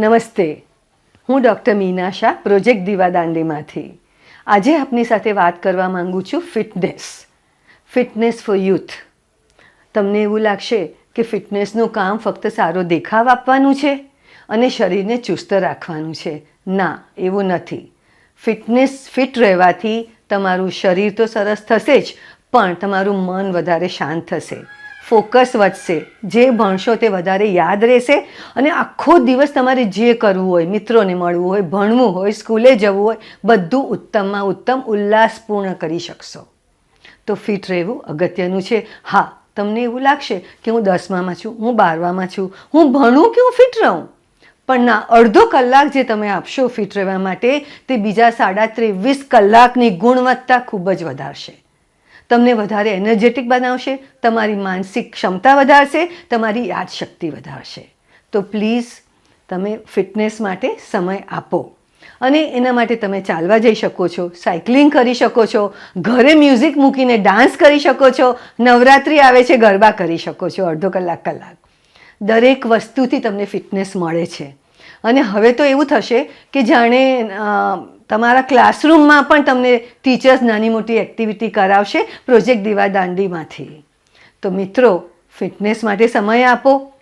નમસ્તે. હું doctor Meena Shah, project દીવાદાંડીમાંથી. આજે આપની સાથે વાત કરવા માંગુ છું ફિટનેસ. Fitness four youth. તમને એવું લાગશે કે ફિટનેસનું કામ ફક્ત સારો દેખાવ આપવાનું છે અને શરીરને ચુસ્ત રાખવાનું છે. ના, એવું નથી. ફિટનેસ ફિટ રહેવાથી તમારું શરીર તો સરસ થશે જ, પણ તમારું મન વધારે શાંત થશે. ફોકસ વધશે. જે ભણશો તે વધારે યાદ રહેશે અને આખો દિવસ તમારે જે કરવું હોય, મિત્રોને મળવું હોય, ભણવું હોય, સ્કૂલે જવું હોય, બધું ઉત્તમમાં ઉત્તમ ઉલ્લાસપૂર્ણ કરી શકશો. તો ફિટ રહેવું અગત્યનું છે. હા, તમને એવું લાગશે કે હું દસમામાં છું, હું બારમામાં છું, હું ભણું કે હું ફિટ રહું? પણ ના, અડધો કલાક જે તમે આપશો ફિટ રહેવા માટે, તે બીજા સાડા ત્રેવીસ કલાકની ગુણવત્તા ખૂબ જ વધારશે. તમને વધારે એનર્જેટિક બનાવશે, તમારી માનસિક ક્ષમતા વધારશે, તમારી યાદશક્તિ વધારશે. તો પ્લીઝ તમે ફિટનેસ માટે સમય આપો. અને એના માટે તમે ચાલવા જઈ શકો છો સાયકલિંગ કરી શકો છો, ઘરે મ્યુઝિક મૂકીને ડાન્સ કરી શકો છો, નવરાત્રિ આવે છે, ગરબા કરી શકો છો, અડધો કલાક કલાક. દરેક વસ્તુથી તમને ફિટનેસ મળે છે. અને હવે તો એવું થશે કે જાણે તમારા ક્લાસરૂમમાં પણ તમને ટીચર્સ નાની મોટી એક્ટિવિટી કરાવશે પ્રોજેક્ટ દીવા દાંડીમાંથી. તો મિત્રો, ફિટનેસ માટે સમય આપો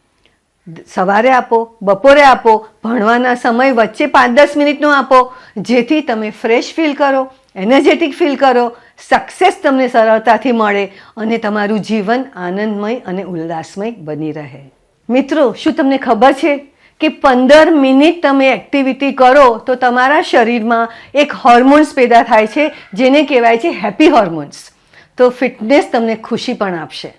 સવારે આપો, બપોરે આપો, ભણવાના સમય વચ્ચે પાંચ દસ મિનિટનો આપો, જેથી તમે ફ્રેશ ફીલ કરો, એનર્જેટિક ફીલ કરો, સક્સેસ તમને સરળતાથી મળે અને તમારું જીવન આનંદમય અને ઉલ્લાસમય બની રહે. મિત્રો, શું તમને ખબર છે? કે પંદર મિનિટ તમે એક્ટિવિટી કરો તો તમારા શરીરમાં એક હોર્મોન્સ પેદા થાય છે, જેને કહેવાય છે હેપી હોર્મોન્સ તો ફિટનેસ તમને ખુશી પણ આપશે.